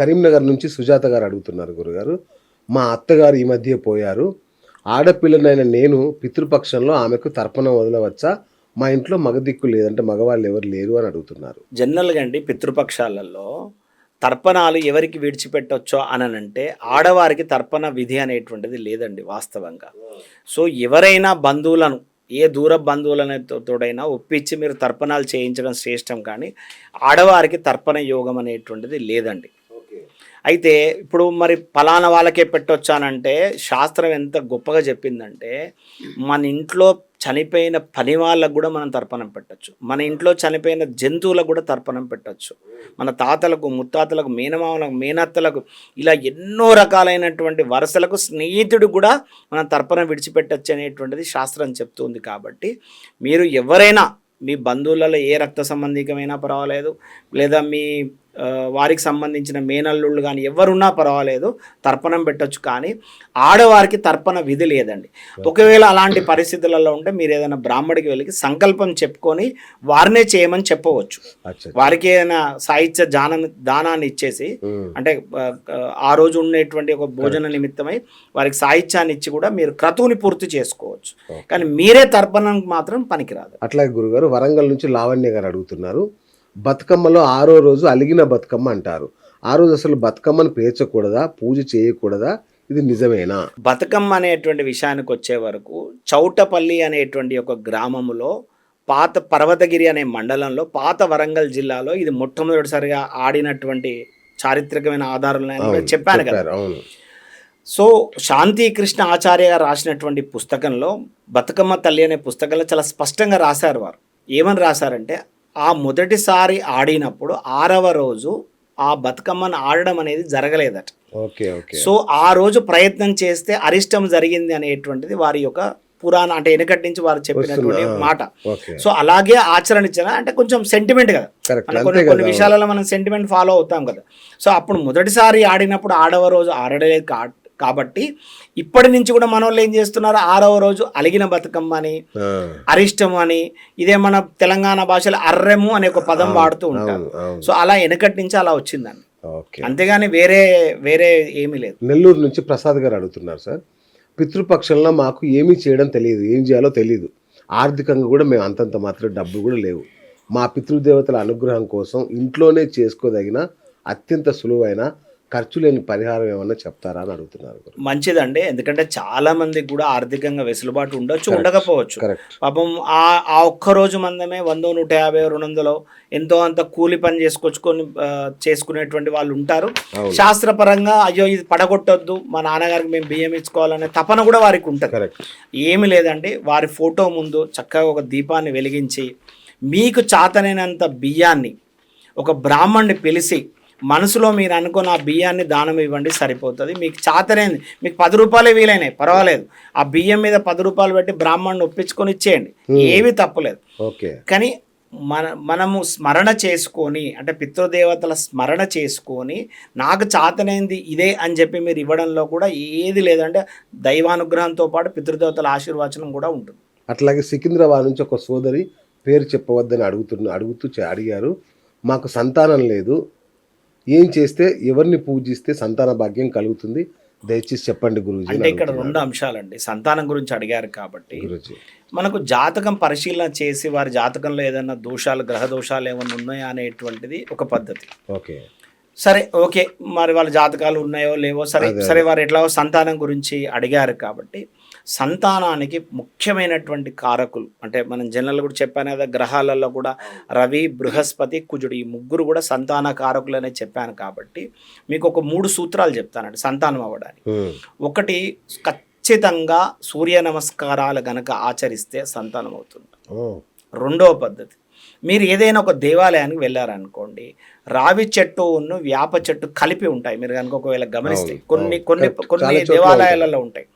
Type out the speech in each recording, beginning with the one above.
కరీంనగర్ నుంచి సుజాత గారు అడుగుతున్నారు గురుగారు. మా అత్తగారు ఈ మధ్య పోయారు. ఆడపిల్లనైన నేను పితృపక్షంలో ఆమెకు తర్పణం వదలవచ్చా? మా ఇంట్లో మగదిక్కు లేదంటే మగవాళ్ళు ఎవరు లేరు అని అడుగుతున్నారు. జనరల్గా అండి పితృపక్షాలలో తర్పణాలు ఎవరికి విడిచిపెట్టొచ్చో అనంటే ఆడవారికి తర్పణ విధి అనేటువంటిది లేదండి వాస్తవంగా. సో ఎవరైనా బంధువులను ఏ దూర బంధువులతోడైనా ఒప్పించి మీరు తర్పణాలు చేయించడం శ్రేష్టం కానీ ఆడవారికి తర్పణ యోగం అనేటువంటిది లేదండి. అయితే ఇప్పుడు మరి ఫలానా వాళ్ళకే పెట్టొచ్చానంటే శాస్త్రం ఎంత గొప్పగా చెప్పిందంటే మన ఇంట్లో చనిపోయిన పని వాళ్ళకు కూడా మనం తర్పణం పెట్టొచ్చు. మన ఇంట్లో చనిపోయిన జంతువులకు కూడా తర్పణం పెట్టచ్చు. మన తాతలకు ముత్తాతలకు మేనమామలకు మేనత్తలకు ఇలా ఎన్నో రకాలైనటువంటి వరుసలకు స్నేహితుడు కూడా మనం తర్పణం విడిచిపెట్టచ్చు అనేటువంటిది శాస్త్రం చెప్తుంది కాబట్టి మీరు ఎవరైనా మీ బంధువులలో ఏ రక్త సంబంధికమైనా పర్వాలేదు లేదా మీ వారికి సంబంధించిన మేనల్లుళ్ళు కానీ ఎవరున్నా పర్వాలేదు తర్పణం పెట్టొచ్చు కానీ ఆడవారికి తర్పణ విధి లేదండి. ఒకవేళ అలాంటి పరిస్థితులలో ఉంటే మీరు ఏదైనా బ్రాహ్మడికి వెళ్ళి సంకల్పం చెప్పుకొని వారినే చేయమని చెప్పవచ్చు. వారికి ఏదైనా సాహిత్య దానం దానాన్ని ఇచ్చేసి ఉమ్. అంటే ఆ, ఆ రోజు ఉండేటువంటి ఒక భోజన నిమిత్తమై వారికి సాహిత్యాన్ని ఇచ్చి కూడా మీరు క్రతువుని పూర్తి చేసుకోవచ్చు. కానీ మీరే తర్పణం మాత్రం పనికిరాదు. అట్లాగే గురుగారు వరంగల్ నుంచి లావణ్య గారు అడుగుతున్నారు. బతుకమ్మలో ఆరో రోజు అలిగిన బతుకమ్మ అంటారు. ఆ రోజు అసలు బతుకమ్మను పేర్చకూడదా? పూజ చేయకూడదా? ఇది నిజమేనా? బతుకమ్మ అనేటువంటి విషయానికి వచ్చే వరకు చౌటపల్లి అనేటువంటి ఒక గ్రామములో పాత పర్వతగిరి అనే మండలంలో పాత వరంగల్ జిల్లాలో ఇది మొట్టమొదటిసారిగా ఆడినటువంటి చారిత్రకమైన ఆధారాలు చెప్పాను కదా. సో శాంతి కృష్ణ ఆచార్య గారు రాసినటువంటి పుస్తకంలో బతుకమ్మ తల్లి అనే పుస్తకంలో చాలా స్పష్టంగా రాశారు వారు. ఏమని రాశారంటే ఆ మొదటిసారి ఆడినప్పుడు ఆరవ రోజు ఆ బతుకమ్మను ఆడడం అనేది జరగలేదట. Okay okay. సో ఆ రోజు ప్రయత్నం చేస్తే అరిష్టం జరిగింది అనేటువంటిది వారి యొక్క పురాణ అంటే వెనకటి నుంచి వారు చెప్పినటువంటి మాట. సో అలాగే ఆచరించాలి అంటే కొంచెం సెంటిమెంట్ కదా. కొన్ని కొన్ని విషయాలలో మనం సెంటిమెంట్ ఫాలో అవుతాం కదా. సో అప్పుడు మొదటిసారి ఆడినప్పుడు ఆడవ రోజు ఆడలేదు కాబట్టి ఇప్పటి నుంచి కూడా మన వాళ్ళు ఏం చేస్తున్నారు? ఆరవ రోజు అలిగిన బతుకమ్మ అని అరిష్టం అని ఇదే మన తెలంగాణ భాషలో అర్రెము అనే ఒక పదం వాడుతూ ఉంటారు. సో అలా వెనకటి నుంచి అలా వచ్చిందండి. అంతేగాని వేరే వేరే ఏమీ లేదు. నెల్లూరు నుంచి ప్రసాద్ గారు అడుగుతున్నారు సార్. పితృపక్షంలో మాకు ఏమీ చేయడం తెలియదు. ఏం చేయాలో తెలియదు. ఆర్థికంగా కూడా మేము అంతంత మాత్రం డబ్బు కూడా లేవు. మా పితృదేవతల అనుగ్రహం కోసం ఇంట్లోనే చేసుకోదగిన అత్యంత సులువైన ఖర్చు లేని పరిహారం ఏమన్నా చెప్తారా అని అడుగుతున్నారు మంచిదండి. ఎందుకంటే చాలా మందికి కూడా ఆర్థికంగా వెసులుబాటు ఉండొచ్చు ఉండకపోవచ్చు. పాపం ఆ ఆ ఒక్క రోజు మందమే వందో నూట యాభై రెండు వందలో ఎంతో అంత కూలి పని చేసుకొచ్చుకొని చేసుకునేటువంటి వాళ్ళు ఉంటారు. శాస్త్రపరంగా అయ్యో ఇది పడగొట్టొద్దు మా నాన్నగారికి మేము బియ్యం ఇచ్చుకోవాలనే తపన కూడా వారికి ఉంటుంది. కరెక్ట్ ఏమి లేదండి. వారి ఫోటో ముందు చక్కగా ఒక దీపాన్ని వెలిగించి మీకు చాతనైనంత బియ్యాన్ని ఒక బ్రాహ్మణ్ణి పిలిచి మనసులో మీరు అనుకున్న ఆ బియ్యాన్ని దానం ఇవ్వండి సరిపోతుంది. మీకు చాతనైంది మీకు పది రూపాయలే వీలైనాయి. పర్వాలేదు. ఆ బియ్యం మీద పది రూపాయలు పెట్టి బ్రాహ్మణ్ణి ఒప్పించుకొని ఇచ్చేయండి. ఏమీ తప్పులేదు. ఓకే. కానీ మన మనము స్మరణ చేసుకొని అంటే పితృదేవతల స్మరణ చేసుకొని నాకు చాతనైంది ఇదే అని చెప్పి మీరు ఇవ్వడంలో కూడా ఏది లేదంటే దైవానుగ్రహంతో పాటు పితృదేవతల ఆశీర్వచనం కూడా ఉంటుంది. అట్లాగే సికింద్రాబాద్ నుంచి ఒక సోదరి పేరు చెప్పవద్దని అడుగుతున్న అడుగుతూ అడిగారు. మాకు సంతానం లేదు. ఏం చేస్తే ఎవరిని పూజిస్తే సంతాన భాగ్యం కలుగుతుంది? దయచేసి చెప్పండి గురూజీ అంటే ఇక్కడ రెండు అంశాలండి. సంతానం గురించి అడిగారు కాబట్టి మనకు జాతకం పరిశీలన చేసి వారి జాతకంలో ఏదైనా దోషాలు గ్రహ దోషాలు ఏమైనా ఉన్నాయా అనేటువంటిది ఒక పద్ధతి. ఓకే. సరే ఓకే. మరి వాళ్ళ జాతకాలు ఉన్నాయో లేవో సరే సరే వారు ఎట్లా సంతానం గురించి అడిగారు కాబట్టి సంతానానికి ముఖ్యమైనటువంటి కారకులు. అంటే మనం జనరల్ కూడా చెప్పాను కదా గ్రహాలలో కూడా రవి బృహస్పతి కుజుడు ఈ ముగ్గురు కూడా సంతాన కారకులు అనే చెప్పాను కాబట్టి మీకు ఒక మూడు సూత్రాలు చెప్తానండి సంతానం అవ్వడానికి. ఒకటి ఖచ్చితంగా సూర్య నమస్కారాలు గనక ఆచరిస్తే సంతానం అవుతుంది. రెండవ పద్ధతి మీరు ఏదైనా ఒక దేవాలయానికి వెళ్ళారనుకోండి రావి చెట్టు ఉన్న వేప చెట్టు కలిపి ఉంటాయి. మీరు కనుక ఒకవేళ గమనిస్తే కొన్ని. కొన్ని. కొన్ని దేవాలయాలలో ఉంటాయి.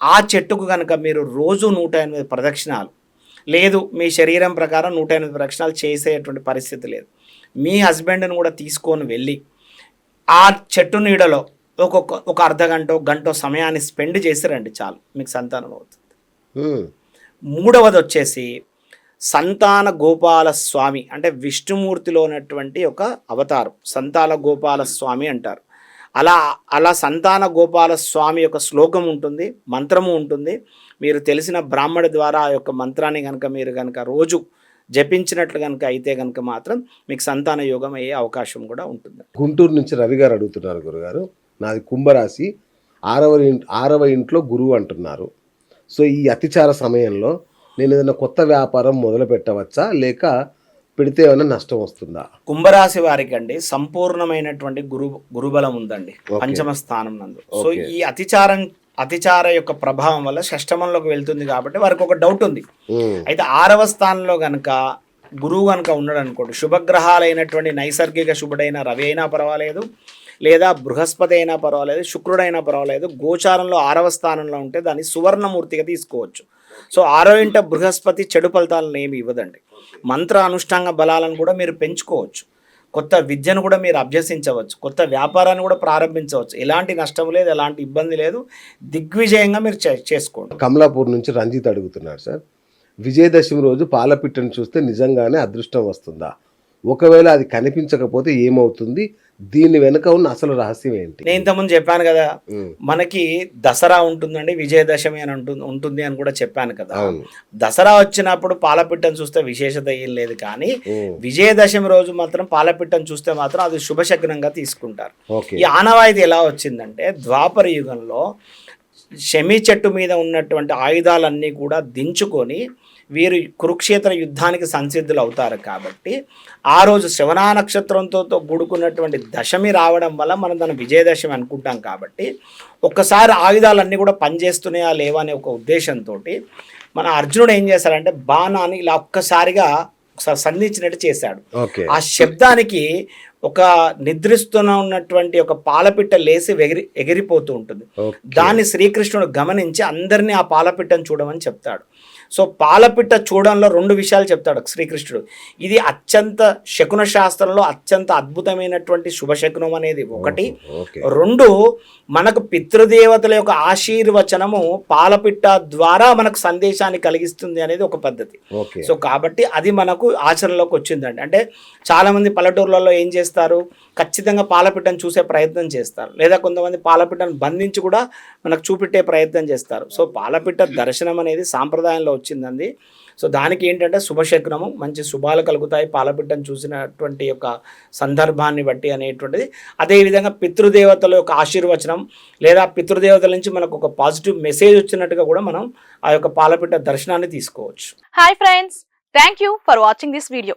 ఆ చెట్టుకు కనుక మీరు రోజు నూట ఎనిమిది ప్రదక్షిణాలు లేదు మీ శరీరం ప్రకారం నూట ఎనిమిది ప్రదక్షిణాలు చేసేటువంటి పరిస్థితి లేదు. మీ హస్బెండ్ని కూడా తీసుకొని వెళ్ళి ఆ చెట్టు నీడలో ఒక్కొక్క ఒక అర్ధ గంట గంట సమయాన్ని స్పెండ్ చేసి రండి చాలు. మీకు సంతానం అవుతుంది. మూడవది వచ్చేసి సంతాన గోపాల స్వామి అంటే విష్ణుమూర్తిలో ఉన్నటువంటి ఒక అవతారం. సంతాన గోపాల స్వామి అంటారు. అలా అలా సంతాన గోపాల స్వామి యొక్క శ్లోకం ఉంటుంది మంత్రము ఉంటుంది. మీరు తెలిసిన బ్రాహ్మణ ద్వారా ఆ యొక్క మంత్రాన్ని కనుక మీరు కనుక రోజు జపించినట్లు కనుక అయితే కనుక మాత్రం మీకు సంతాన యోగం అయ్యే అవకాశం కూడా ఉంటుంది. గుంటూరు నుంచి రవి గారు అడుగుతున్నారు గురుగారు. నాది కుంభరాశి. ఆరవ ఆరవ ఇంట్లో గురువు అంటున్నారు. సో ఈ అతిచార సమయంలో నేను ఏదైనా కొత్త వ్యాపారం మొదలు పెట్టవచ్చా లేక పెడితే ఏమైనా నష్టం వస్తుందా? కుంభరాశి వారికి అండి సంపూర్ణమైనటువంటి గురు గురుబలం ఉందండి. పంచమ స్థానం నందు. సో. ఈ అతిచారం అతిచార యొక్క ప్రభావం వల్ల షష్టమంలోకి వెళ్తుంది కాబట్టి వారికి ఒక డౌట్ ఉంది. అయితే ఆరవ స్థానంలో గనక గురువు కనుక ఉన్నాడు అనుకోండి శుభగ్రహాలైనటువంటి నైసర్గిక శుభుడైన రవి అయినా పర్వాలేదు లేదా బృహస్పతి అయినా పర్వాలేదు శుక్రుడైనా పర్వాలేదు గోచారంలో ఆరవ స్థానంలో ఉంటే దాన్ని సువర్ణమూర్తిగా తీసుకోవచ్చు. సో ఆరో ఇంట బృహస్పతి చెడు ఫలితాలను ఏమి ఇవ్వదండి. మంత్ర అనుష్ఠాంగ బలాలను కూడా మీరు పెంచుకోవచ్చు. కొత్త విద్యను కూడా మీరు అభ్యసించవచ్చు. కొత్త వ్యాపారాన్ని కూడా ప్రారంభించవచ్చు. ఎలాంటి నష్టం లేదు ఎలాంటి ఇబ్బంది లేదు. దిగ్విజయంగా మీరు చేసుకోండి. కమలాపూర్ నుంచి రంజిత్ అడుగుతున్నారు సార్. విజయదశమి రోజు పాలపిట్టను చూస్తే నిజంగానే అదృష్టం వస్తుందా? ఒకవేళ అది కనిపించకపోతే ఏమవుతుంది? దీని వెనుక ఉన్న అసలు రహస్యం ఏంటి? నేను ఇంతకుముందు చెప్పాను కదా మనకి దసరా ఉంటుందండి విజయదశమి అని ఉంటుంది ఉంటుంది అని కూడా చెప్పాను కదా. దసరా వచ్చినప్పుడు పాలపిట్టను చూస్తే విశేషత ఏం లేదు కానీ విజయదశమి రోజు మాత్రం పాలపిట్టను చూస్తే మాత్రం అది శుభశకునంగా తీసుకుంటారు. ఈ ఆనవాయితీ ఎలా వచ్చిందంటే ద్వాపర యుగంలో శమి చెట్టు మీద ఉన్నటువంటి ఆయుధాలన్నీ కూడా దించుకొని వీరు కురుక్షేత్ర యుద్ధానికి సంసిద్ధులు అవుతారు కాబట్టి ఆ రోజు శ్రవణ నక్షత్రంతో కూడుకున్నటువంటి దశమి రావడం వల్ల మనం దాన్ని విజయదశమి అనుకుంటాం కాబట్టి ఒక్కసారి ఆయుధాలన్నీ కూడా పనిచేస్తున్నాయా లేవా అనే ఒక ఉద్దేశంతో మన అర్జునుడు ఏం చేశాడంటే బాణాన్ని ఇలా ఒక్కసారిగా ఒకసారి సంధించినట్టు చేశాడు. ఆ శబ్దానికి ఒక నిద్రిస్తున్న ఉన్నటువంటి ఒక పాలపిట్ట లేసి ఎగిరి ఎగిరిపోతూ ఉంటుంది. దాన్ని శ్రీకృష్ణుడు గమనించి అందరినీ ఆ పాలపిట్టను చూడమని చెప్తాడు. సో పాలపిట్ట చూడంలో రెండు విషయాలు చెప్తాడు శ్రీకృష్ణుడు. ఇది అత్యంత శకున శాస్త్రంలో అత్యంత అద్భుతమైనటువంటి శుభశకునం అనేది ఒకటి. రెండు మనకు పితృదేవతల యొక్క ఆశీర్వచనము పాలపిట్ట ద్వారా మనకు సందేశాన్ని కలిగిస్తుంది అనేది ఒక పద్ధతి. సో కాబట్టి అది మనకు ఆచరణలోకి వచ్చిందండి. అంటే చాలామంది పల్లెటూర్లలో ఏం చేస్తారు? ఖచ్చితంగా పాలపిట్టను చూసే ప్రయత్నం చేస్తారు. లేదా కొంతమంది పాలపిట్టను బంధించి కూడా మనకు చూపెట్టే ప్రయత్నం చేస్తారు. సో పాలపిట్ట దర్శనం అనేది సాంప్రదాయంలో వచ్చిందండి. సో దానికి ఏంటంటే శుభశకునము మంచి శుభాలు కలుగుతాయి. పాలపిట్టను చూసినటువంటి యొక్క సందర్భాన్ని బట్టి అనేటువంటిది. అదేవిధంగా పితృదేవతల యొక్క ఆశీర్వచనం లేదా పితృదేవతల నుంచి మనకు ఒక పాజిటివ్ మెసేజ్ వచ్చినట్టుగా కూడా మనం ఆ యొక్క పాలపిట్ట దర్శనాన్ని తీసుకోవచ్చు. Hi friends thank you for watching this video